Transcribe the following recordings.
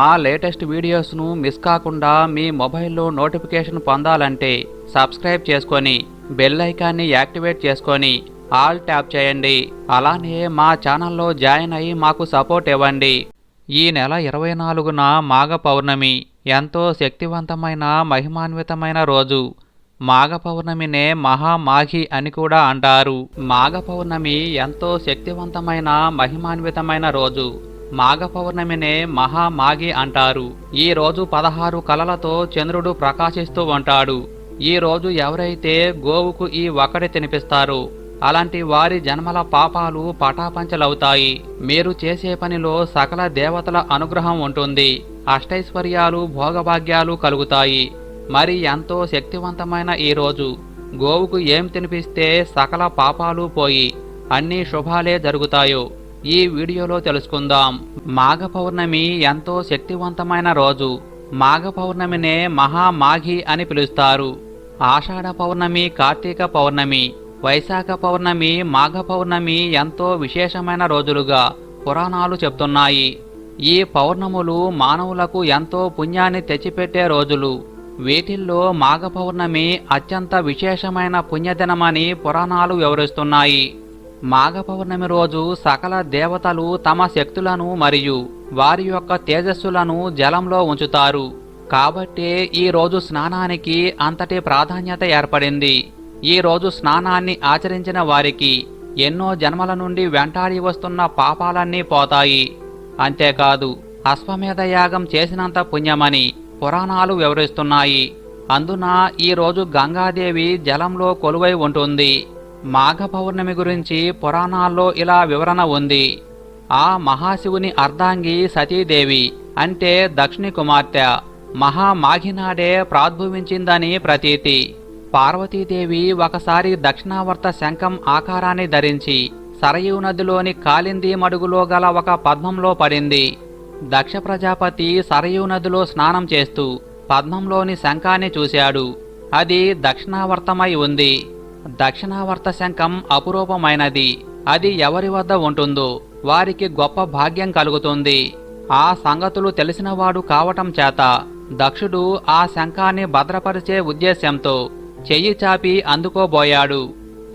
మా latest వీడియోస్ను miss కాకుండా మీ మొబైల్లో నోటిఫికేషన్ పొందాలంటే సబ్స్క్రైబ్ చేసుకొని బెల్ ఐకాన్ని యాక్టివేట్ చేసుకొని ఆల్ ట్యాప్ చేయండి. అలానే మా ఛానల్లో జాయిన్ అయ్యి మాకు సపోర్ట్ ఇవ్వండి. ఈ నెల ఇరవై నాలుగున మాఘ పౌర్ణమి. ఎంతో శక్తివంతమైన మహిమాన్వితమైన రోజు. మాఘ పౌర్ణమినే మహామాఘి అని కూడా అంటారు. మాఘ పౌర్ణమి ఎంతో శక్తివంతమైన మహిమాన్వితమైన రోజు. మాఘ పౌర్ణమినే మహామాఘి అంటారు. ఈ రోజు పదహారు కలలతో చంద్రుడు ప్రకాశిస్తూ ఉంటాడు. ఈ రోజు ఎవరైతే గోవుకు ఈ ఒకటి తినిపిస్తారో అలాంటి వారి జన్మల పాపాలు పటాపంచలవుతాయి. మీరు చేసే పనిలో సకల దేవతల అనుగ్రహం ఉంటుంది. అష్టైశ్వర్యాలు భోగభాగ్యాలు కలుగుతాయి. మరి ఎంతో శక్తివంతమైన ఈ రోజు. గోవుకు ఏం తినిపిస్తే సకల పాపాలు పోయి అన్ని శుభాలే జరుగుతాయో. ఈ వీడియోలో తెలుసుకుందాం. మాఘ పౌర్ణమి ఎంతో శక్తివంతమైన రోజు. మాఘ పౌర్ణమినే మహామాఘి అని పిలుస్తారు. ఆషాఢ పౌర్ణమి కార్తీక పౌర్ణమి వైశాఖ పౌర్ణమి మాఘ పౌర్ణమి ఎంతో విశేషమైన రోజులుగా పురాణాలు చెప్తున్నాయి. ఈ పౌర్ణములు మానవులకు ఎంతో పుణ్యాన్ని తెచ్చిపెట్టే రోజులు. వీటిల్లో మాఘ పౌర్ణమి అత్యంత విశేషమైన పుణ్యదినమని పురాణాలు వివరిస్తున్నాయి. మాఘ పౌర్ణమి రోజు సకల దేవతలు తమ శక్తులను మరియు వారి యొక్క తేజస్సులను జలంలో ఉంచుతారు. కాబట్టే ఈ రోజు స్నానానికి అంతటి ప్రాధాన్యత ఏర్పడింది. ఈ రోజు స్నానాన్ని ఆచరించిన వారికి ఎన్నో జన్మల నుండి వెంటాడి వస్తున్న పాపాలన్నీ పోతాయి. అంతేకాదు అశ్వమేధ యాగం చేసినంత పుణ్యమని పురాణాలు వివరిస్తున్నాయి. అందున ఈరోజు గంగాదేవి జలంలో కొలువై ఉంటుంది. మాఘ పౌర్ణమి గురించి పురాణాల్లో ఇలా వివరణ ఉంది. ఆ మహాశివుని అర్ధాంగి సతీదేవి అంటే దక్షిణి కుమార్తె మహామాఘినాడే ప్రాద్భవించిందని ప్రతీతి. పార్వతీదేవి ఒకసారి దక్షిణావర్త శంఖం ఆకారాన్ని ధరించి సరయూ నదిలోని కాలింది మడుగులో గల ఒక పద్మంలో పడింది. దక్ష ప్రజాపతి సరయూ నదిలో స్నానం చేస్తూ పద్మంలోని శంఖాన్ని చూశాడు. అది దక్షిణావర్తమై ఉంది. దక్షిణావర్త శంఖం అపురూపమైనది. అది ఎవరి వద్ద ఉంటుందో వారికి గొప్ప భాగ్యం కలుగుతుంది. ఆ సంగతులు తెలిసినవాడు కావటం చేత దక్షుడు ఆ శంఖాన్ని భద్రపరిచే ఉద్దేశ్యంతో చెయ్యి చాపి అందుకోబోయాడు.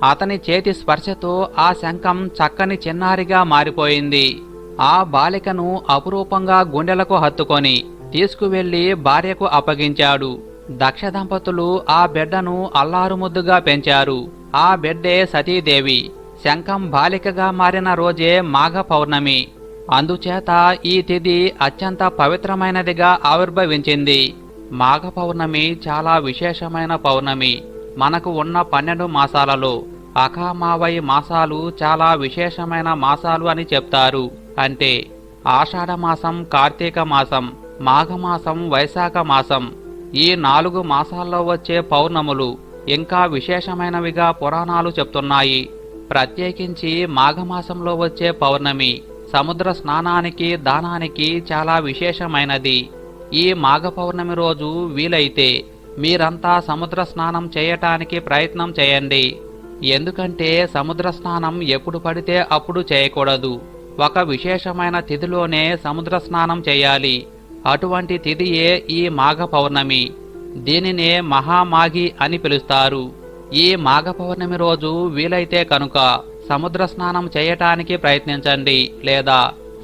అతని చేతి స్పర్శతో ఆ శంఖం చక్కని చిన్నారిగా మారిపోయింది. ఆ బాలికను అపురూపంగా గుండెలకు హత్తుకొని తీసుకువెళ్ళి భార్యకు అప్పగించాడు. దక్ష దంపతులు ఆ బిడ్డను అల్లారుముద్దుగా పెంచారు. ఆ బిడ్డే సతీదేవి. శంఖం బాలికగా మారిన రోజే మాఘ పౌర్ణమి. అందుచేత ఈ తిథి అత్యంత పవిత్రమైనదిగా ఆవిర్భవించింది. మాఘ పౌర్ణమి చాలా విశేషమైన పౌర్ణమి. మనకు ఉన్న పన్నెండు మాసాలలో అఖామావై మాసాలు చాలా విశేషమైన మాసాలు అని చెప్తారు. అంటే ఆషాఢ మాసం కార్తీక మాసం మాఘమాసం వైశాఖ మాసం ఈ నాలుగు మాసాల్లో వచ్చే పౌర్ణములు ఇంకా విశేషమైనవిగా పురాణాలు చెప్తున్నాయి. ప్రత్యేకించి మాఘమాసంలో వచ్చే పౌర్ణమి సముద్ర స్నానానికి దానానికి చాలా విశేషమైనది. ఈ మాఘ పౌర్ణమి రోజు వీలైతే మీరంతా సముద్ర స్నానం చేయటానికి ప్రయత్నం చేయండి. ఎందుకంటే సముద్ర స్నానం ఎప్పుడు పడితే అప్పుడు చేయకూడదు. ఒక విశేషమైన తిథిలోనే సముద్ర స్నానం చేయాలి. అటువంటి తిథియే ఈ మాఘ పౌర్ణమి. దీనినే మహామాఘి అని పిలుస్తారు. ఈ మాఘ పౌర్ణమి రోజు వీలైతే కనుక సముద్ర స్నానం చేయటానికి ప్రయత్నించండి లేదా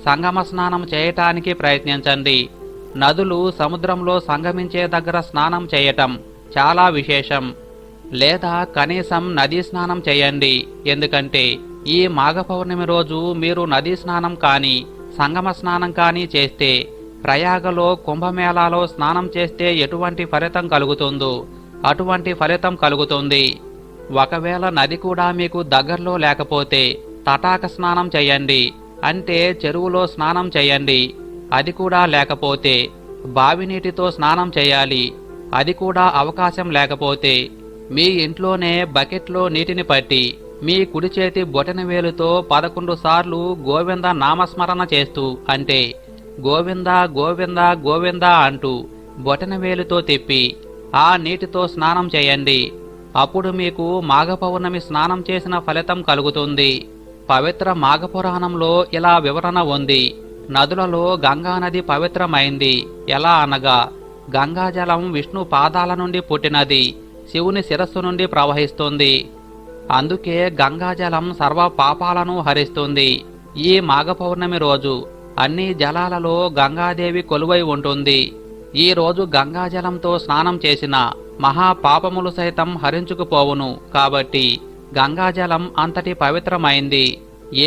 సంగమ స్నానం చేయటానికి ప్రయత్నించండి. నదులు సముద్రంలో సంగమించే దగ్గర స్నానం చేయటం చాలా విశేషం. లేదా కనీసం నదీ స్నానం చేయండి. ఎందుకంటే ఈ మాఘ పౌర్ణమి రోజు మీరు నదీ స్నానం కానీ సంగమ స్నానం కానీ చేస్తే ప్రయాగలో కుంభమేళాలో స్నానం చేస్తే ఎటువంటి ఫలితం కలుగుతుందో అటువంటి ఫలితం కలుగుతుంది. ఒకవేళ నది కూడా మీకు దగ్గరలో లేకపోతే తటాక స్నానం చేయండి. అంటే చెరువులో స్నానం చేయండి. అది కూడా లేకపోతే బావి నీటితో స్నానం చేయాలి. అది కూడా అవకాశం లేకపోతే మీ ఇంట్లోనే బకెట్లో నీటిని పట్టి మీ కుడి చేతి బొటన వేలుతో పదకొండు సార్లు గోవింద నామస్మరణ చేస్తూ అంటే గోవింద గోవింద గోవింద అంటూ బొటనవేలుతో తిప్పి ఆ నీటితో స్నానం చేయండి. అప్పుడు మీకు మాఘపౌర్ణమి స్నానం చేసిన ఫలితం కలుగుతుంది. పవిత్ర మాఘపురాణంలో ఇలా వివరణ ఉంది. నదులలో గంగానది పవిత్రమైంది. ఎలా అనగా గంగాజలం విష్ణు పాదాల నుండి పుట్టినది శివుని శిరస్సు నుండి ప్రవహిస్తుంది. అందుకే గంగాజలం సర్వ పాపాలను హరిస్తుంది. ఈ మాఘపౌర్ణమి రోజు అన్ని జలాలలో గంగాదేవి కొలువై ఉంటుంది ఈ రోజు గంగాజలంతో స్నానం చేసిన మహా పాపములు సైతం హరించుకుపోవును. కాబట్టి గంగాజలం అంతటి పవిత్రమైంది.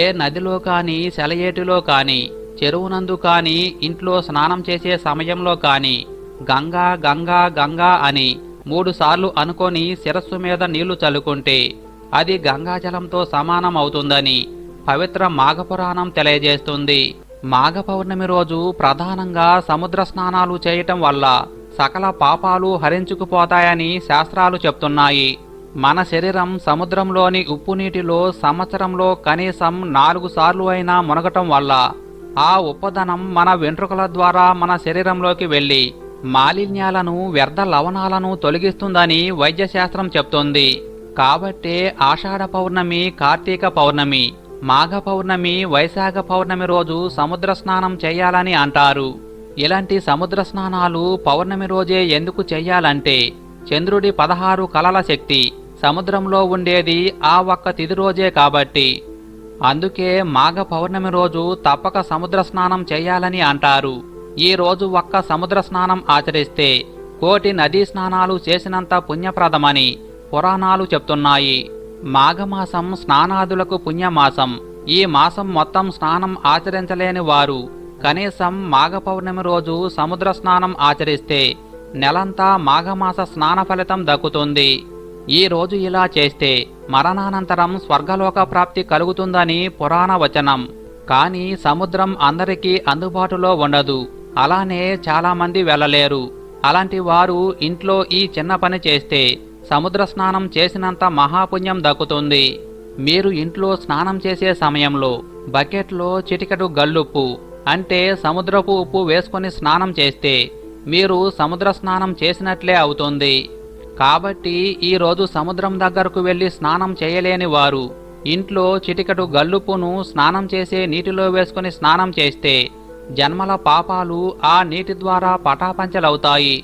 ఏ నదిలో కాని సెలయేటిలో కాని చెరువునందు కాని ఇంట్లో స్నానం చేసే సమయంలో కాని గంగా గంగా గంగా అని మూడుసార్లు అనుకొని శిరస్సు మీద నీళ్ళు చల్లుకుంటే అది గంగాజలంతో సమానం అవుతుందని పవిత్ర మాఘపురాణం తెలియజేస్తుంది. మాఘ పౌర్ణమి రోజు ప్రధానంగా సముద్ర స్నానాలు చేయటం వల్ల సకల పాపాలు హరించుకుపోతాయని శాస్త్రాలు చెప్తున్నాయి. మన శరీరం సముద్రంలోని ఉప్పు నీటిలో సంవత్సరంలో కనీసం నాలుగు సార్లు అయినా మునగటం వల్ల ఆ ఉప్పదనం మన వెంట్రుకల ద్వారా మన శరీరంలోకి వెళ్ళి మాలిన్యాలను వ్యర్థ లవణాలను తొలగిస్తుందని వైద్యశాస్త్రం చెప్తోంది. కాబట్టే ఆషాఢ పౌర్ణమి కార్తీక పౌర్ణమి మాఘ పౌర్ణమి వైశాఖ పౌర్ణమి రోజు సముద్ర స్నానం చేయాలని అంటారు. ఇలాంటి సముద్ర స్నానాలు పౌర్ణమి రోజే ఎందుకు చెయ్యాలంటే చంద్రుడి పదహారు కలల శక్తి సముద్రంలో ఉండేది ఆ ఒక్క తిది రోజే కాబట్టి. అందుకే మాఘ పౌర్ణమి రోజు తప్పక సముద్ర స్నానం చేయాలని అంటారు. ఈ రోజు ఒక్క సముద్ర స్నానం ఆచరిస్తే కోటి నదీ స్నానాలు చేసినంత పుణ్యప్రదమని పురాణాలు చెప్తున్నాయి. మాఘమాసం స్నానాదులకు పుణ్యమాసం. ఈ మాసం మొత్తం స్నానం ఆచరించలేని వారు కనీసం మాఘ పౌర్ణమి రోజు సముద్ర స్నానం ఆచరిస్తే నెలంతా మాఘమాస స్నాన ఫలితం దక్కుతుంది. ఈ రోజు ఇలా చేస్తే మరణానంతరం స్వర్గలోక ప్రాప్తి కలుగుతుందని పురాణ వచనం. కానీ సముద్రం అందరికీ అందుబాటులో ఉండదు. అలానే చాలామంది వెళ్ళలేరు. అలాంటి వారు ఇంట్లో ఈ చిన్న పని చేస్తే సముద్ర స్నానం చేసినంత మహాపుణ్యం దక్కుతుంది. మీరు ఇంట్లో స్నానం చేసే సమయంలో బకెట్లో చిటికటు గల్లుప్పు అంటే సముద్రపు ఉప్పు వేసుకొని స్నానం చేస్తే మీరు సముద్ర స్నానం చేసినట్లే అవుతుంది. కాబట్టి ఈరోజు సముద్రం దగ్గరకు వెళ్ళి స్నానం చేయలేని వారు ఇంట్లో చిటికటు గల్లుపును స్నానం చేసే నీటిలో వేసుకుని స్నానం చేస్తే జన్మల పాపాలు ఆ నీటి ద్వారా పటాపంచలవుతాయి.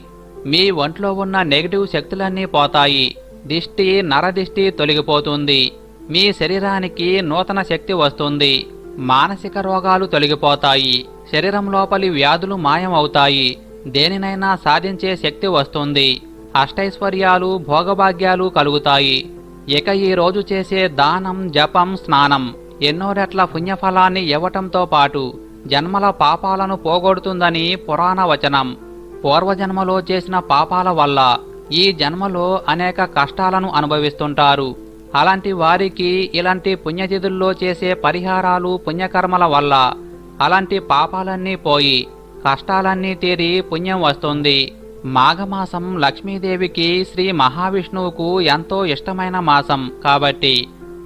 మీ ఒంట్లో ఉన్న నెగిటివ్ శక్తులన్నీ పోతాయి. దిష్టి నరదిష్టి తొలగిపోతుంది. మీ శరీరానికి నూతన శక్తి వస్తుంది. మానసిక రోగాలు తొలగిపోతాయి. శరీరం లోపలి వ్యాధులు మాయం అవుతాయి దేనినైనా సాధించే శక్తి వస్తుంది. అష్టైశ్వర్యాలు భోగభాగ్యాలు కలుగుతాయి. ఇక ఈ రోజు చేసే దానం జపం స్నానం ఎన్నో రెట్ల పుణ్యఫలాన్ని ఇవ్వటంతో పాటు జన్మల పాపాలను పోగొడుతుందని పురాణ వచనం పూర్వజన్మలో చేసిన పాపాల వల్ల ఈ జన్మలో అనేక కష్టాలను అనుభవిస్తుంటారు. అలాంటి వారికి ఇలాంటి పుణ్యతిథుల్లో చేసే పరిహారాలు పుణ్యకర్మల వల్ల అలాంటి పాపాలన్నీ పోయి కష్టాలన్నీ తీరి పుణ్యం వస్తుంది. మాఘమాసం లక్ష్మీదేవికి శ్రీ మహావిష్ణువుకు ఎంతో ఇష్టమైన మాసం కాబట్టి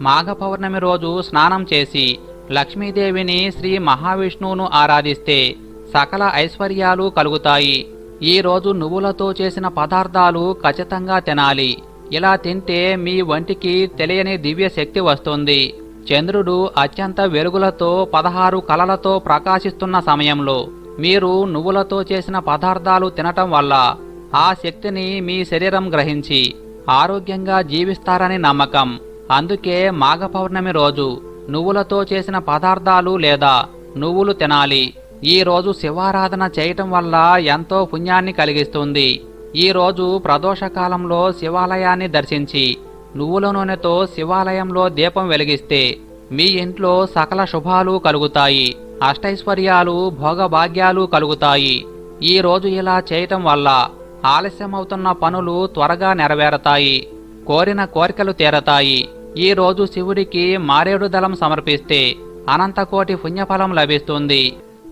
మాఘ పౌర్ణమి రోజు స్నానం చేసి లక్ష్మీదేవిని శ్రీ మహావిష్ణువును ఆరాధిస్తే సకల ఐశ్వర్యాలు కలుగుతాయి. ఈ రోజు నువ్వులతో చేసిన పదార్థాలు ఖచ్చితంగా తినాలి. ఇలా తింటే మీ వంటికి తెలియని దివ్య శక్తి వస్తుంది. చంద్రుడు అత్యంత వెలుగులతో పదహారు కలలతో ప్రకాశిస్తున్న సమయంలో మీరు నువ్వులతో చేసిన పదార్థాలు తినటం వల్ల ఆ శక్తిని మీ శరీరం గ్రహించి ఆరోగ్యంగా జీవిస్తారని నమ్మకం. అందుకే మాఘ పౌర్ణమి రోజు నువ్వులతో చేసిన పదార్థాలు లేదా నువ్వులు తినాలి. ఈరోజు శివారాధన చేయటం వల్ల ఎంతో పుణ్యాన్ని కలిగిస్తుంది. ఈ రోజు ప్రదోషకాలంలో శివాలయాన్ని దర్శించి నువ్వుల నూనెతో శివాలయంలో దీపం వెలిగిస్తే మీ ఇంట్లో సకల శుభాలు కలుగుతాయి అష్టైశ్వర్యాలు భోగభాగ్యాలు కలుగుతాయి. ఈ రోజు ఇలా చేయటం వల్ల ఆలస్యమవుతున్న పనులు త్వరగా నెరవేరతాయి కోరిన కోరికలు తీరతాయి. ఈ రోజు శివుడికి మారేడు దళం సమర్పిస్తే అనంతకోటి పుణ్యఫలం లభిస్తుంది.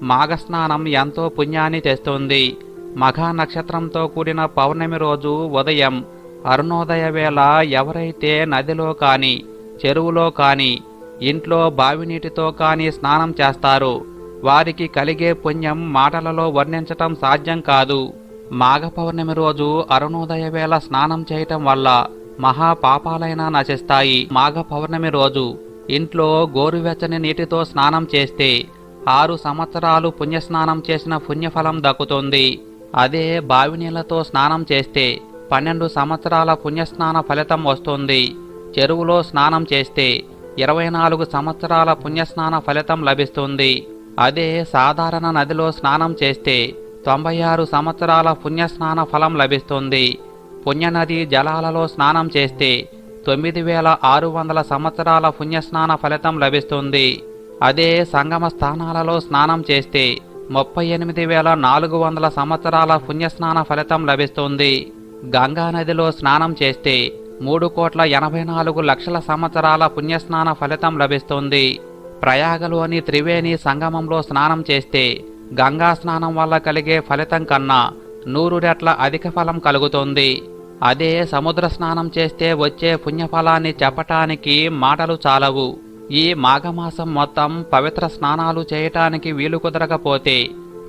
మాఘస్నానం ఎంతో పుణ్యాన్ని తెస్తుంది. మఘా నక్షత్రంతో కూడిన పౌర్ణమి రోజు ఉదయం అరుణోదయ వేళ ఎవరైతే నదిలో కాని చెరువులో కాని ఇంట్లో బావినీటితో కాని స్నానం చేస్తారు వారికి కలిగే పుణ్యం మాటలలో వర్ణించటం సాధ్యం కాదు. మాఘ పౌర్ణమి రోజు అరుణోదయ వేళ స్నానం చేయటం వల్ల మహా పాపాలైనా నశిస్తాయి. మాఘ పౌర్ణమి రోజు ఇంట్లో గోరువెచ్చని నీటితో స్నానం చేస్తే ఆరు సంవత్సరాలు పుణ్యస్నానం చేసిన పుణ్యఫలం దక్కుతుంది. అదే బావి నీళ్ళతో స్నానం చేస్తే పన్నెండు సంవత్సరాల పుణ్యస్నాన ఫలితం వస్తుంది. చెరువులో స్నానం చేస్తే ఇరవై నాలుగు సంవత్సరాల పుణ్యస్నాన ఫలితం లభిస్తుంది. అదే సాధారణ నదిలో స్నానం చేస్తే తొంభై ఆరు సంవత్సరాల పుణ్యస్నాన ఫలం లభిస్తుంది. పుణ్యనది జలాలలో స్నానం చేస్తే తొమ్మిది వేల ఆరు వందల సంవత్సరాల పుణ్యస్నాన ఫలితం లభిస్తుంది. అదే సంగమ స్థానాలలో స్నానం చేస్తే ముప్పై ఎనిమిది వేల నాలుగు వందల సంవత్సరాల పుణ్యస్నాన ఫలితం లభిస్తుంది. గంగా నదిలో స్నానం చేస్తే మూడు కోట్ల ఎనభై నాలుగు లక్షల సంవత్సరాల పుణ్యస్నాన ఫలితం లభిస్తుంది. ప్రయాగలోని త్రివేణి సంగమంలో స్నానం చేస్తే గంగా స్నానం వల్ల కలిగే ఫలితం కన్నా నూరు రెట్ల అధిక ఫలం కలుగుతుంది. అదే సముద్ర స్నానం చేస్తే వచ్చే పుణ్యఫలాన్ని చెప్పటానికి మాటలు చాలవు. ఈ మాఘమాసం మొత్తం పవిత్ర స్నానాలు చేయటానికి వీలు కుదరకపోతే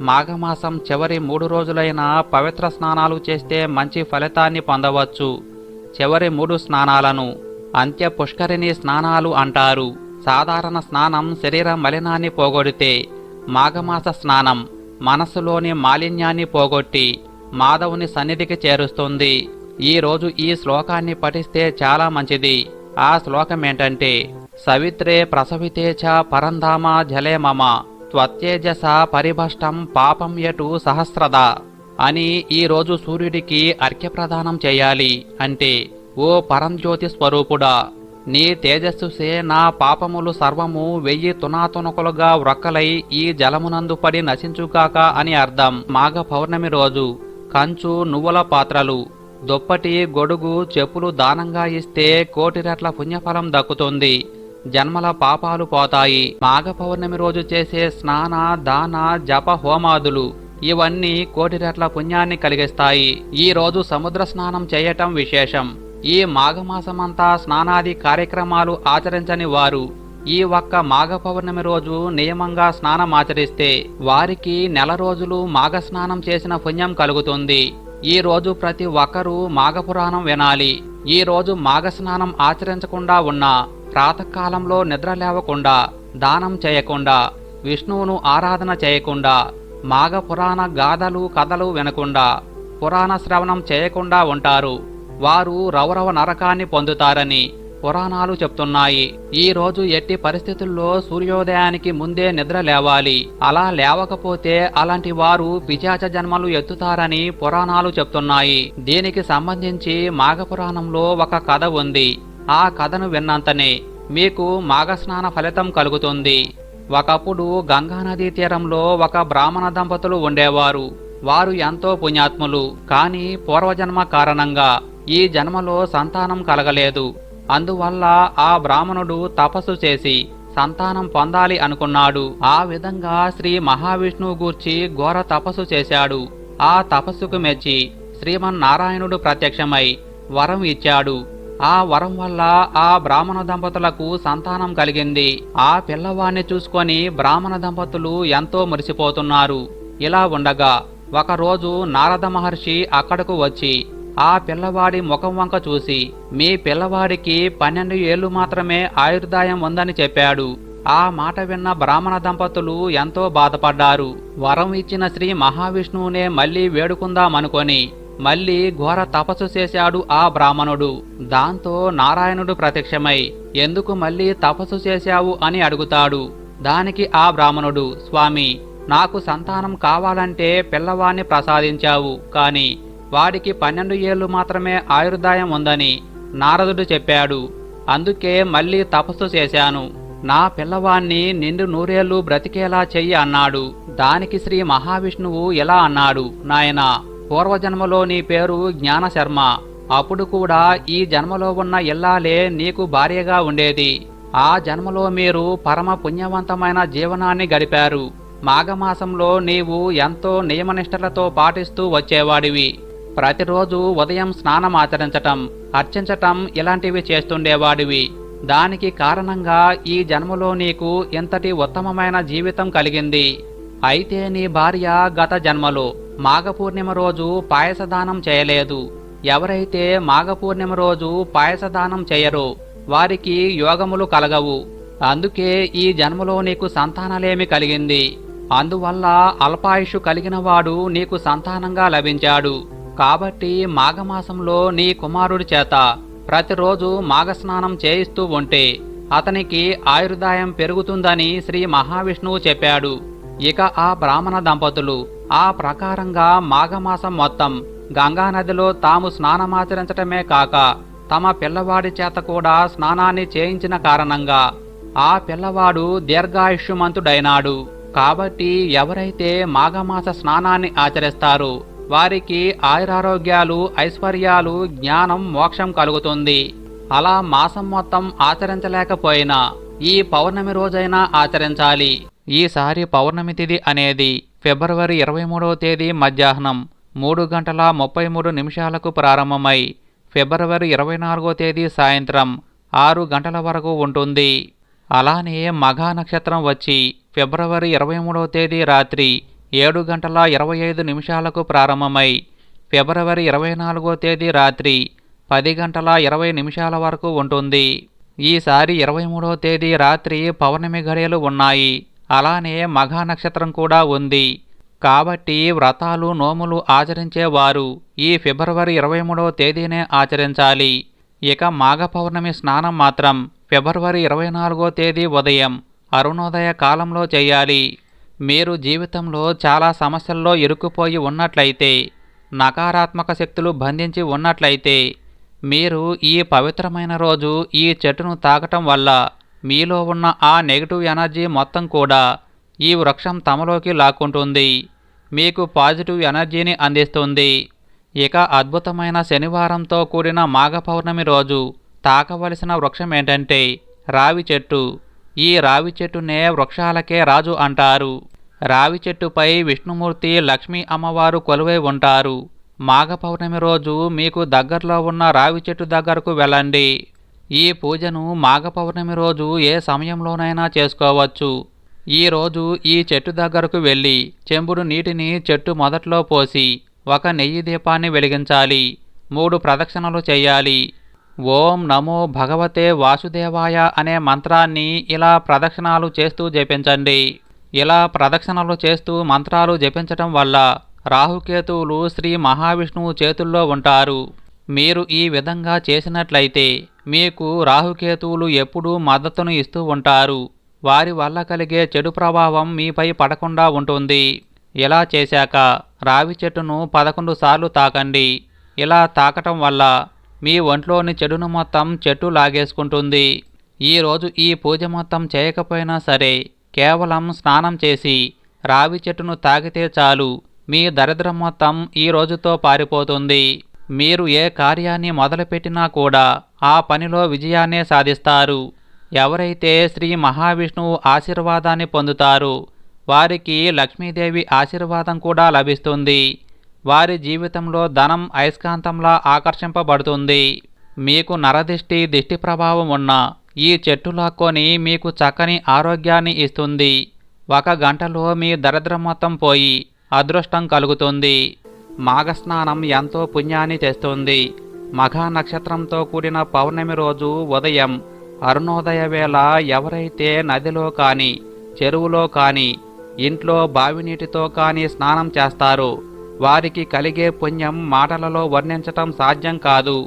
మాఘమాసం చివరి మూడు రోజులైన పవిత్ర స్నానాలు చేస్తే మంచి ఫలితాన్ని పొందవచ్చు. చివరి మూడు స్నానాలను అంత్య పుష్కరిణి స్నానాలు అంటారు. సాధారణ స్నానం శరీర మలినాన్ని పోగొడితే మాఘమాస స్నానం మనస్సులోని మాలిన్యాన్ని పోగొట్టి మాధవుని సన్నిధికి చేరుస్తుంది. ఈరోజు ఈ శ్లోకాన్ని పఠిస్తే చాలా మంచిది. ఆ శ్లోకం ఏంటంటే సవిత్రే ప్రసవితే చ పరంధామ జలే మమ త్వత్యేజస పరిభష్టం పాపం యటు సహస్రద అని ఈ రోజు సూర్యుడికి అర్ఘ్యప్రదానం చేయాలి అంటే ఓ పరంజ్యోతి స్వరూపుడా నీ తేజస్సుసే నా పాపములు సర్వము వెయ్యి తునాతునకులుగా వ్రక్కలై ఈ జలమునందు పడి నశించుగాక అని అర్థం మాఘ పౌర్ణమి రోజు. కంచు నువ్వుల పాత్రలు దుప్పటి గొడుగు చెప్పులు దానంగా ఇస్తే కోటి రెట్ల పుణ్యఫలం దక్కుతుంది. జన్మల పాపాలు పోతాయి. మాఘ పౌర్ణమి రోజు చేసే స్నాన దాన జప హోమాదులు ఇవన్నీ కోటి రెట్ల పుణ్యాన్ని కలిగిస్తాయి. ఈ రోజు సముద్ర స్నానం చేయటం విశేషం. ఈ మాఘమాసమంతా స్నానాది కార్యక్రమాలు ఆచరించని వారు ఈ ఒక్క మాఘ పౌర్ణమి రోజు నియమంగా స్నానం ఆచరిస్తే వారికి నెల రోజులు మాఘ స్నానం చేసిన పుణ్యం కలుగుతుంది. ఈ రోజు ప్రతి ఒక్కరూ మాఘపురాణం వినాలి. ఈ రోజు మాఘ స్నానం ఆచరించకుండా ఉన్న ప్రాతకాలంలో నిద్ర లేవకుండా దానం చేయకుండా విష్ణువును ఆరాధన చేయకుండా మాఘ పురాణ గాథలు కథలు వినకుండా పురాణ శ్రవణం చేయకుండా ఉంటారు. వారు రౌరవ నరకాన్ని పొందుతారని పురాణాలు చెప్తున్నాయి. ఈ రోజు ఎట్టి పరిస్థితుల్లో సూర్యోదయానికి ముందే నిద్ర లేవాలి. అలా లేవకపోతే అలాంటి వారు పిచాచ జన్మలు ఎత్తుతారని పురాణాలు చెప్తున్నాయి. దీనికి సంబంధించి మాఘపురాణంలో ఒక కథ ఉంది. ఆ కథను విన్నంతనే మీకు మాఘస్నాన ఫలితం కలుగుతుంది. ఒకప్పుడు గంగానదీ తీరంలో ఒక బ్రాహ్మణ దంపతులు ఉండేవారు. వారు ఎంతో పుణ్యాత్ములు. కానీ పూర్వజన్మ కారణంగా ఈ జన్మలో సంతానం కలగలేదు. అందువల్ల ఆ బ్రాహ్మణుడు తపస్సు చేసి సంతానం పొందాలి అనుకున్నాడు. ఆ విధంగా శ్రీ మహావిష్ణువు గూర్చి ఘోర తపస్సు చేశాడు. ఆ తపస్సుకు మెచ్చి శ్రీమన్నారాయణుడు ప్రత్యక్షమై వరం ఇచ్చాడు. ఆ వరం వల్ల ఆ బ్రాహ్మణ దంపతులకు సంతానం కలిగింది. ఆ పిల్లవాణ్ణి చూసుకొని బ్రాహ్మణ దంపతులు ఎంతో మురిసిపోతున్నారు. ఇలా ఉండగా ఒకరోజు నారద మహర్షి అక్కడకు వచ్చి ఆ పిల్లవాడి ముఖం వంక చూసి మీ పిల్లవాడికి పన్నెండు ఏళ్ళు మాత్రమే ఆయుర్దాయం ఉందని చెప్పాడు. ఆ మాట విన్న బ్రాహ్మణ దంపతులు ఎంతో బాధపడ్డారు. వరం ఇచ్చిన శ్రీ మహావిష్ణువునే మళ్ళీ వేడుకుందామనుకొని మళ్ళీ ఘోర తపస్సు చేశాడు ఆ బ్రాహ్మణుడు. దాంతో నారాయణుడు ప్రత్యక్షమై ఎందుకు మళ్ళీ తపస్సు చేశావు? అని అడుగుతాడు. దానికి ఆ బ్రాహ్మణుడు స్వామి నాకు సంతానం కావాలంటే పిల్లవాణ్ణి ప్రసాదించావు. కాని వాడికి పన్నెండు ఏళ్ళు మాత్రమే ఆయుర్దాయం ఉందని నారదుడు చెప్పాడు. అందుకే మళ్ళీ తపస్సు చేశాను. నా పిల్లవాణ్ణి నిండు నూరేళ్ళు బ్రతికేలా చెయ్యి అన్నాడు. దానికి శ్రీ మహావిష్ణువు ఇలా అన్నాడు నాయనా పూర్వజన్మలో నీ పేరు జ్ఞానశర్మ. అప్పుడు కూడా ఈ జన్మలో ఉన్న ఇల్లాలే నీకు భార్యగా ఉండేది. ఆ జన్మలో మీరు పరమ పుణ్యవంతమైన జీవనాన్ని గడిపారు. మాఘమాసంలో నీవు ఎంతో నియమనిష్టలతో పాటిస్తూ వచ్చేవాడివి. ప్రతిరోజు ఉదయం స్నానం ఆచరించటం అర్చించటం ఇలాంటివి చేస్తుండేవాడివి. దానికి కారణంగా ఈ జన్మలో నీకు ఇంతటి ఉత్తమమైన జీవితం కలిగింది. అయితే నీ భార్య గత జన్మలో మాఘపూర్ణిమ రోజు పాయసదానం చేయలేదు. ఎవరైతే మాఘపూర్ణిమ రోజు పాయసదానం చేయరో వారికి యోగములు కలగవు. అందుకే ఈ జన్మలో నీకు సంతానలేమి కలిగింది. అందువల్ల అల్పాయుషు కలిగిన వాడు నీకు సంతానంగా లభించాడు. కాబట్టి మాఘమాసంలో నీ కుమారుడి చేత ప్రతిరోజు మాఘస్నానం చేయిస్తూ ఉంటే అతనికి ఆయుర్దాయం పెరుగుతుందని శ్రీ మహావిష్ణువు చెప్పాడు. ఇక ఆ బ్రాహ్మణ దంపతులు ఆ ప్రకారంగా మాఘమాసం మొత్తం గంగానదిలో తాము స్నానమాచరించటమే కాక తమ పిల్లవాడి చేత కూడా స్నానాన్ని చేయించిన కారణంగా ఆ పిల్లవాడు దీర్ఘాయుష్యమంతుడైనాడు. కాబట్టి ఎవరైతే మాఘమాస స్నానాన్ని ఆచరిస్తారో వారికి ఆయురారోగ్యాలు ఐశ్వర్యాలు జ్ఞానం మోక్షం కలుగుతుంది. అలా మాసం మొత్తం ఆచరించలేకపోయినా ఈ పౌర్ణమి రోజైనా ఆచరించాలి. ఈసారి పౌర్ణమి తిథి అనేది ఫిబ్రవరి ఇరవై మూడవ తేదీ మధ్యాహ్నం మూడు గంటల ముప్పై మూడు నిమిషాలకు ప్రారంభమై ఫిబ్రవరి ఇరవై నాలుగో తేదీ సాయంత్రం ఆరు గంటల వరకు ఉంటుంది. అలానే మఘా నక్షత్రం వచ్చి ఫిబ్రవరి ఇరవై మూడవ తేదీ రాత్రి ఏడు గంటల ఇరవై ఐదు నిమిషాలకు ప్రారంభమై ఫిబ్రవరి ఇరవై నాలుగో తేదీ రాత్రి పది గంటల ఇరవై నిమిషాల వరకు ఉంటుంది. ఈసారి ఇరవై మూడవ తేదీ రాత్రి పౌర్ణమి ఘడియలు ఉన్నాయి. అలానే మఘా నక్షత్రం కూడా ఉంది. కాబట్టి వ్రతాలు నోములు ఆచరించేవారు ఈ ఫిబ్రవరి ఇరవై మూడవ తేదీనే ఆచరించాలి. ఇక మాఘ పౌర్ణమి స్నానం మాత్రం ఫిబ్రవరి ఇరవై నాలుగో తేదీ ఉదయం అరుణోదయ కాలంలో చేయాలి. మీరు జీవితంలో చాలా సమస్యల్లో ఇరుక్కుపోయి ఉన్నట్లయితే నకారాత్మక శక్తులు బంధించి ఉన్నట్లయితే మీరు ఈ పవిత్రమైన రోజు ఈ చెట్టును తాకటం వల్ల మీలో ఉన్న ఆ నెగిటివ్ ఎనర్జీ మొత్తం కూడా ఈ వృక్షం తమలోకి లాక్కుంటుంది. మీకు పాజిటివ్ ఎనర్జీని అందిస్తుంది. ఇక అద్భుతమైన శనివారంతో కూడిన మాఘ పౌర్ణమి రోజు తాకవలసిన వృక్షం ఏంటంటే రావి చెట్టు. ఈ రావి చెట్టునే వృక్షాలకే రాజు అంటారు. రావి చెట్టుపై విష్ణుమూర్తి లక్ష్మీ అమ్మవారు కొలువై ఉంటారు. మాఘ పౌర్ణమి రోజు మీకు దగ్గరలో ఉన్న రావి చెట్టు దగ్గరకు వెళ్ళండి. ఈ పూజను మాఘ పౌర్ణమి రోజు ఏ సమయంలోనైనా చేసుకోవచ్చు. ఈరోజు ఈ చెట్టు దగ్గరకు వెళ్ళి చెంబుడు నీటిని చెట్టు మొదట్లో పోసి ఒక నెయ్యి దీపాన్ని వెలిగించాలి. మూడు ప్రదక్షిణలు చేయాలి. ఓం నమో భగవతే వాసుదేవాయ అనే మంత్రాన్ని ఇలా ప్రదక్షిణాలు చేస్తూ జపించండి. ఇలా ప్రదక్షిణలు చేస్తూ మంత్రాలు జపించటం వల్ల రాహుకేతువులు శ్రీ మహావిష్ణువు చేతుల్లో ఉంటారు. మీరు ఈ విధంగా చేసినట్లయితే మీకు రాహుకేతువులు ఎప్పుడూ మద్దతును ఇస్తూ ఉంటారు. వారి వల్ల కలిగే చెడు ప్రభావం మీపై పడకుండా ఉంటుంది. ఇలా చేశాక రావి చెట్టును పదకొండు సార్లు తాకండి. ఇలా తాకటం వల్ల మీ ఒంట్లోని చెడును మొత్తం చెట్టు లాగేసుకుంటుంది. ఈరోజు ఈ పూజ మొత్తం చేయకపోయినా సరే కేవలం స్నానం చేసి రావి చెట్టును తాగితే చాలు. మీ దరిద్రం మొత్తం ఈ రోజుతో పారిపోతుంది. మీరు ఏ కార్యాన్ని మొదలుపెట్టినా కూడా ఆ పనిలో విజయాన్నే సాధిస్తారు. ఎవరైతే శ్రీ మహావిష్ణువు ఆశీర్వాదాన్ని పొందుతారు వారికి లక్ష్మీదేవి ఆశీర్వాదం కూడా లభిస్తుంది. వారి జీవితంలో ధనం అయస్కాంతంలా ఆకర్షింపబడుతుంది. మీకు నరదిష్టి దిష్టి ప్రభావం ఉన్న ఈ చెట్టు లాక్కొని మీకు చక్కని ఆరోగ్యాన్ని ఇస్తుంది. ఒక గంటలో మీ దరిద్రం మొత్తం పోయి అదృష్టం కలుగుతుంది. మాఘస్నానం ఎంతో పుణ్యాన్ని తెస్తుంది. మఘా నక్షత్రంతో కూడిన పౌర్ణమి రోజు ఉదయం అరుణోదయ వేళ ఎవరైతే నదిలో కానీ చెరువులో కానీ ఇంట్లో బావినీటితో కానీ స్నానం చేస్తారు వారికి కలిగే పుణ్యం మాటలలో వర్ణించటం సాధ్యం కాదు.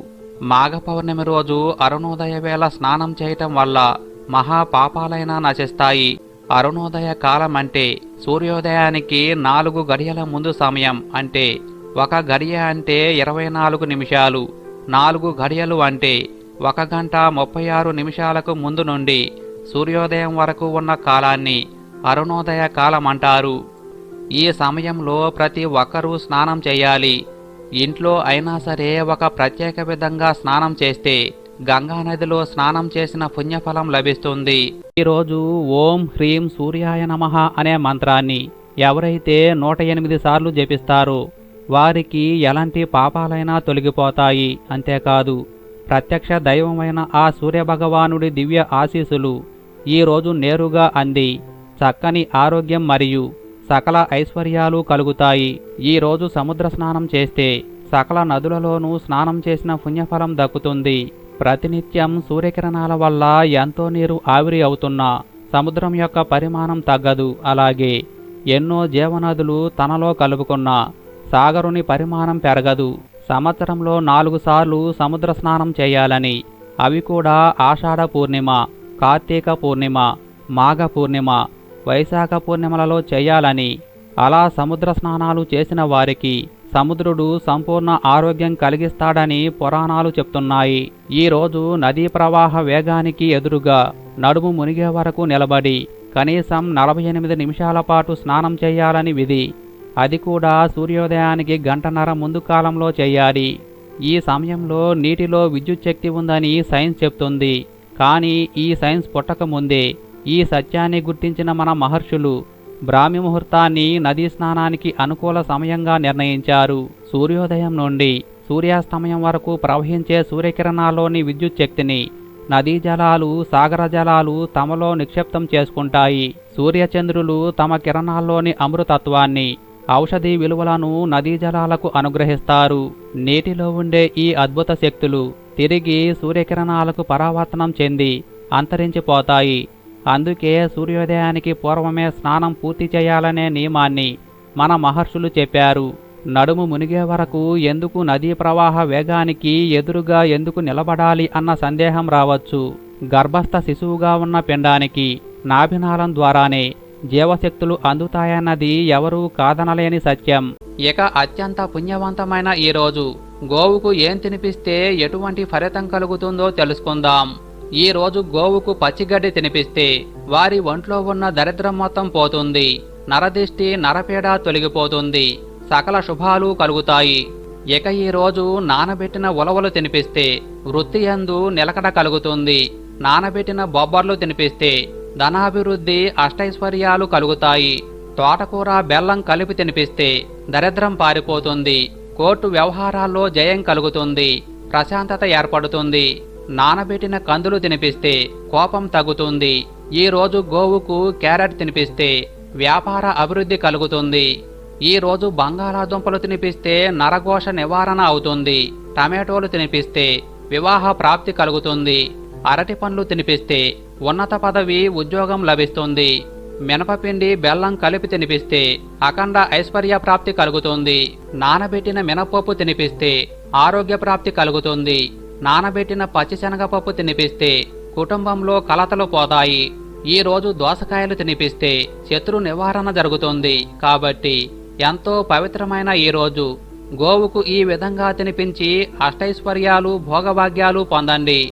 మాఘ పౌర్ణమి రోజు అరుణోదయ వేళ స్నానం చేయటం వల్ల మహా పాపాలైనా నశిస్తాయి. అరుణోదయ కాలం అంటే సూర్యోదయానికి నాలుగు గడియల ముందు సమయం అంటే ఒక గడియ అంటే ఇరవై నాలుగు నిమిషాలు. నాలుగు గడియలు అంటే ఒక గంట ముప్పై ఆరు నిమిషాలకు ముందు నుండి సూర్యోదయం వరకు ఉన్న కాలాన్ని అరుణోదయ కాలం అంటారు ఈ సమయంలో ప్రతి ఒక్కరూ స్నానం చేయాలి. ఇంట్లో అయినా సరే ఒక ప్రత్యేక విధంగా స్నానం చేస్తే గంగా నదిలో స్నానం చేసిన పుణ్యఫలం లభిస్తుంది. ఈరోజు ఓం హ్రీం సూర్యాయ నమః అనే మంత్రాన్ని ఎవరైతే నూట ఎనిమిది సార్లు జపిస్తారో వారికి ఎలాంటి పాపాలైనా తొలగిపోతాయి. అంతేకాదు ప్రత్యక్ష దైవమైన ఆ సూర్యభగవానుడి దివ్య ఆశీస్సులు ఈరోజు నేరుగా అంది. చక్కని ఆరోగ్యం మరియు సకల ఐశ్వర్యాలు కలుగుతాయి. ఈరోజు సముద్ర స్నానం చేస్తే సకల నదులలోనూ స్నానం చేసిన పుణ్యఫలం దక్కుతుంది. ప్రతినిత్యం సూర్యకిరణాల వల్ల ఎంతో నీరు ఆవిరి అవుతున్నా సముద్రం యొక్క పరిమాణం తగ్గదు. అలాగే ఎన్నో జీవనదులు తనలో కలుపుకున్న సాగరుని పరిమాణం పెరగదు. సంవత్సరంలో నాలుగు సార్లు సముద్ర స్నానం చేయాలని అవి కూడా ఆషాఢ పూర్ణిమ కార్తీక పూర్ణిమ మాఘ పూర్ణిమ వైశాఖ పూర్ణిమలలో చేయాలని. అలా సముద్ర స్నానాలు చేసిన వారికి సముద్రుడు సంపూర్ణ ఆరోగ్యం కలిగిస్తాడని పురాణాలు చెప్తున్నాయి. ఈ రోజు నదీ ప్రవాహ వేగానికి ఎదురుగా నడుము మునిగే వరకు నిలబడి కనీసం నలభై ఎనిమిది నిమిషాల పాటు స్నానం చేయాలని విధి. అది కూడా సూర్యోదయానికి గంటన్నర ముందు కాలంలో చేయాలి. ఈ సమయంలో నీటిలో విద్యుత్ శక్తి ఉందని సైన్స్ చెప్తుంది. కానీ ఈ సైన్స్ పుట్టకముందే ఈ సత్యాన్ని గుర్తించిన మన మహర్షులు బ్రాహ్మి ముహూర్తాన్ని నదీ స్నానానికి అనుకూల సమయంగా నిర్ణయించారు. సూర్యోదయం నుండి సూర్యాస్తమయం వరకు ప్రవహించే సూర్యకిరణాల్లోని విద్యుత్ శక్తిని నదీ జలాలు సాగర జలాలు తమలో నిక్షిప్తం చేసుకుంటాయి. సూర్యచంద్రులు తమ కిరణాల్లోని అమృతత్వాన్ని ఔషధి విలువలను నదీ జలాలకు అనుగ్రహిస్తారు. నీటిలో ఉండే ఈ అద్భుత శక్తులు తిరిగి సూర్యకిరణాలకు పరావర్తనం చెంది అంతరించిపోతాయి. అందుకే సూర్యోదయానికి పూర్వమే స్నానం పూర్తి చేయాలనే నియమాన్ని మన మహర్షులు చెప్పారు. నడుము మునిగే వరకు ఎందుకు నదీ ప్రవాహ వేగానికి ఎదురుగా ఎందుకు నిలబడాలి అన్న సందేహం రావచ్చు. గర్భస్థ శిశువుగా ఉన్న పిండానికి నాభినాళం ద్వారానే జీవశక్తులు అందుతాయన్నది ఎవరూ కాదనలేని సత్యం. ఇక అత్యంత పుణ్యవంతమైన ఈ రోజు. గోవుకు ఏం తినిపిస్తే ఎటువంటి ఫలితం కలుగుతుందో తెలుసుకుందాం. ఈ రోజు గోవుకు పచ్చిగడ్డి తినిపిస్తే వారి ఒంట్లో ఉన్న దరిద్రం మొత్తం పోతుంది నరదిష్టి నరపీడ తొలగిపోతుంది సకల శుభాలు కలుగుతాయి. ఇక ఈ రోజు నానబెట్టిన ఉలవలు తినిపిస్తే వృత్తి యందు నిలకడ కలుగుతుంది నానబెట్టిన బొబ్బర్లు తినిపిస్తే ధనాభివృద్ధి అష్టైశ్వర్యాలు కలుగుతాయి. తోటకూర బెల్లం కలిపి తినిపిస్తే దరిద్రం పారిపోతుంది కోర్టు వ్యవహారాల్లో జయం కలుగుతుంది ప్రశాంతత ఏర్పడుతుంది. నానబెట్టిన కందులు తినిపిస్తే కోపం తగ్గుతుంది. ఈరోజు గోవుకు క్యారెట్ తినిపిస్తే వ్యాపార అభివృద్ధి కలుగుతుంది. ఈరోజు బంగాళాదుంపలు తినిపిస్తే నరఘోష నివారణ అవుతుంది. టమాటోలు తినిపిస్తే వివాహ ప్రాప్తి కలుగుతుంది. అరటి పండ్లు తినిపిస్తే ఉన్నత పదవి ఉద్యోగం లభిస్తుంది. మినపపిండి బెల్లం కలిపి తినిపిస్తే అఖండ ఐశ్వర్య ప్రాప్తి కలుగుతుంది. నానబెట్టిన మినపప్పు తినిపిస్తే ఆరోగ్య ప్రాప్తి కలుగుతుంది. నానబెట్టిన పచ్చిశనగపప్పు తినిపిస్తే కుటుంబంలో కలతలు పోతాయి. ఈ రోజు దోసకాయలు తినిపిస్తే శత్రు నివారణ జరుగుతుంది. కాబట్టి ఎంతో పవిత్రమైన ఈ రోజు. గోవుకు ఈ విధంగా తినిపించి అష్టైశ్వర్యాలు భోగభాగ్యాలు పొందండి.